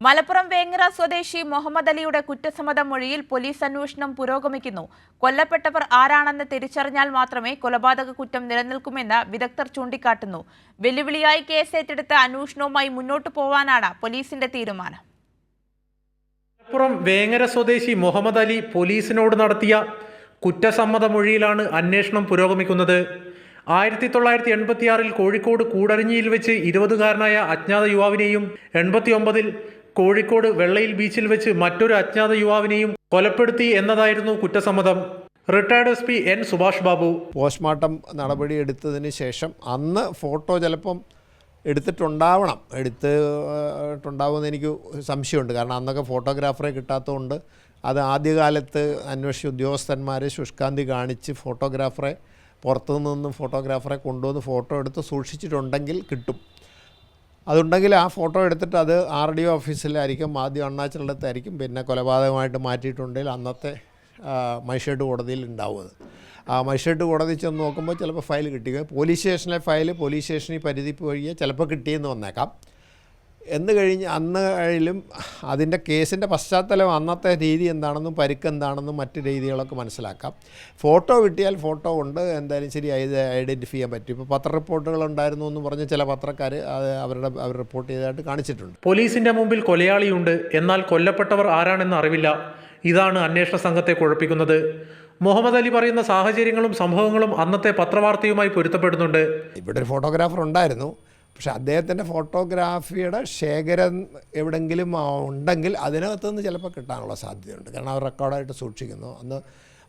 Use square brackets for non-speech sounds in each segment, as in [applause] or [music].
മലപ്പുറം വേങ്ങര സ്വദേശി മുഹമ്മദ് അലിയുടെ കുറ്റസമ്മത മൊഴിയിൽ പോലീസ് അന്വേഷണം പുരോഗമിക്കുന്നു. കൊല്ലപ്പെട്ടവർ ആരാണെന്ന് തിരിച്ചറിഞ്ഞാൽ മാത്രമേ കൊലപാതക കുറ്റം നിലനിൽക്കുമെന്ന് വിദഗ്ധർ ചൂണ്ടിക്കാട്ടുന്നു. വെല്ലുവിളിയായി കേസ് ഏറ്റെടുത്ത അന്വേഷണവുമായി മുന്നോട്ടു പോവാനാണ് പോലീസിന്റെ തീരുമാനം. മലപ്പുറം വേങ്ങര സ്വദേശി മുഹമ്മദ് അലി പോലീസിനോട് നടത്തിയ കുറ്റസമ്മത മൊഴിയിലാണ് അന്വേഷണം പുരോഗമിക്കുന്നത്. ആയിരത്തി തൊള്ളായിരത്തി എൺപത്തിയാറിൽ കോഴിക്കോട് കൂടരഞ്ഞിയിൽ വെച്ച് ഇരുപതുകാരനായ അജ്ഞാത യുവാവിനെയും എൺപത്തി ഒമ്പതിൽ കോഴിക്കോട് വെള്ളയിൽ ബീച്ചിൽ വെച്ച് മറ്റൊരു അജ്ഞാത യുവാവിനെയും കൊലപ്പെടുത്തി എന്നതായിരുന്നു കുറ്റസമ്മതം. Retired S P N Subhash Babu. Postmortem നടപടി എടുത്തതിന് ശേഷം അന്ന് ഫോട്ടോ ചിലപ്പം എടുത്തിട്ടുണ്ടാവണം. എടുത്തിട്ടുണ്ടാവുമെന്ന് എനിക്ക് സംശയമുണ്ട്. കാരണം അന്നൊക്കെ ഫോട്ടോഗ്രാഫറെ കിട്ടാത്തതുകൊണ്ട് അത് ആദ്യകാലത്ത് അന്വേഷിച്ച ഉദ്യോഗസ്ഥന്മാർ ശുഷ്കാന്തി കാണിച്ച് ഫോട്ടോഗ്രാഫറെ പുറത്തു നിന്നും ഫോട്ടോഗ്രാഫറെ കൊണ്ടുവന്ന് ഫോട്ടോ എടുത്ത് സൂക്ഷിച്ചിട്ടുണ്ടെങ്കിൽ കിട്ടും. അതുണ്ടെങ്കിൽ ആ ഫോട്ടോ എടുത്തിട്ട് അത് ആർ ഡി ഒ ഓഫീസിലായിരിക്കും ആദ്യം അണ്ണാച്ചിടത്തായിരിക്കും പിന്നെ കൊലപാതകമായിട്ട് മാറ്റിയിട്ടുണ്ടെങ്കിൽ അന്നത്തെ മൈഷേട്ട് കോടതിയിൽ ഉണ്ടാവുന്നത്. ആ മജിസ്ട്രേറ്റ് കോടതി ചെന്ന് നോക്കുമ്പോൾ ചിലപ്പോൾ ഫയൽ കിട്ടുക പോലീസ് സ്റ്റേഷനിലെ ഫയൽ പോലീസ് സ്റ്റേഷനിൽ പരിധി പോയി ചിലപ്പോൾ കിട്ടിയെന്ന് വന്നേക്കാം. എന്ന് കഴിഞ്ഞ് അന്ന് കഴിലും അതിന്റെ കേസിന്റെ പശ്ചാത്തലം അന്നത്തെ രീതി എന്താണെന്നും പരുക്ക് എന്താണെന്നും മറ്റ് രീതികളൊക്കെ മനസ്സിലാക്കാം. ഫോട്ടോ കിട്ടിയാൽ ഫോട്ടോ ഉണ്ട്. എന്തായാലും ശരി ഇത് ഐഡന്റിഫൈ ചെയ്യാൻ പറ്റും. ഇപ്പോൾ പത്ര റിപ്പോർട്ടുകൾ ഉണ്ടായിരുന്നു എന്ന് പറഞ്ഞ് ചില പത്രക്കാർ അത് അവരുടെ അവർ റിപ്പോർട്ട് ചെയ്തതായിട്ട് കാണിച്ചിട്ടുണ്ട്. പോലീസിന്റെ മുമ്പിൽ കൊലയാളിയുണ്ട്. എന്നാൽ കൊല്ലപ്പെട്ടവർ ആരാണെന്ന് അറിവില്ല. ഇതാണ് അന്വേഷണ സംഘത്തെ കുഴപ്പിക്കുന്നത്. മുഹമ്മദ് അലി പറയുന്ന സാഹചര്യങ്ങളും സംഭവങ്ങളും അന്നത്തെ പത്രവാർത്തയുമായി പൊരുത്തപ്പെടുന്നുണ്ട്. ഇവിടെ ഒരു ഫോട്ടോഗ്രാഫർ ഉണ്ടായിരുന്നു. പക്ഷെ അദ്ദേഹത്തിന്റെ ഫോട്ടോഗ്രാഫിയുടെ ശേഖരം എവിടെങ്കിലും ഉണ്ടെങ്കിൽ അതിനകത്ത് നിന്ന് ചിലപ്പോൾ കിട്ടാനുള്ള സാധ്യതയുണ്ട്. കാരണം അവർ റെക്കോർഡായിട്ട് സൂക്ഷിക്കുന്നു. അന്ന്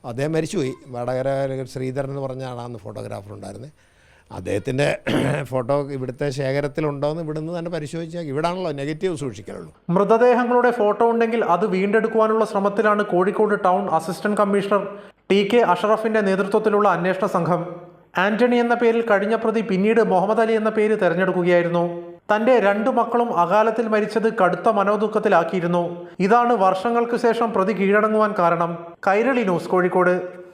അദ്ദേഹം മരിച്ചുപോയി. വടകര ശ്രീധരൻ എന്ന് പറഞ്ഞ ആളാണ് ഫോട്ടോഗ്രാഫർ ഉണ്ടായിരുന്നത്. അദ്ദേഹത്തിന്റെ [clears throat] ഫോട്ടോ ഇവിടുത്തെ ശേഖരത്തിലുണ്ടോ എന്ന് ഇവിടുന്ന് തന്നെ പരിശോധിച്ചാൽ ഇവിടാണല്ലോ നെഗറ്റീവ് സൂക്ഷിക്കാനുള്ളൂ മൃതദേഹങ്ങളുടെ ഫോട്ടോ ഉണ്ടെങ്കിൽ അത് വീണ്ടെടുക്കുവാനുള്ള ശ്രമത്തിലാണ് Kozhikode town assistant commissioner T K അഷറഫിന്റെ നേതൃത്വത്തിലുള്ള അന്വേഷണ സംഘം ആന്റണി എന്ന പേരിൽ കഴിഞ്ഞ പ്രതി പിന്നീട് മുഹമ്മദ് അലി എന്ന പേര് തെരഞ്ഞെടുക്കുകയായിരുന്നു. തന്റെ രണ്ടു മക്കളും അകാലത്തിൽ മരിച്ചത് കടുത്ത മനോദുഃഖത്തിലാക്കിയിരുന്നു. ഇതാണ് വർഷങ്ങൾക്ക് ശേഷം പ്രതി കീഴടങ്ങുവാൻ കാരണം. കൈരളി ന്യൂസ് കോഴിക്കോട്.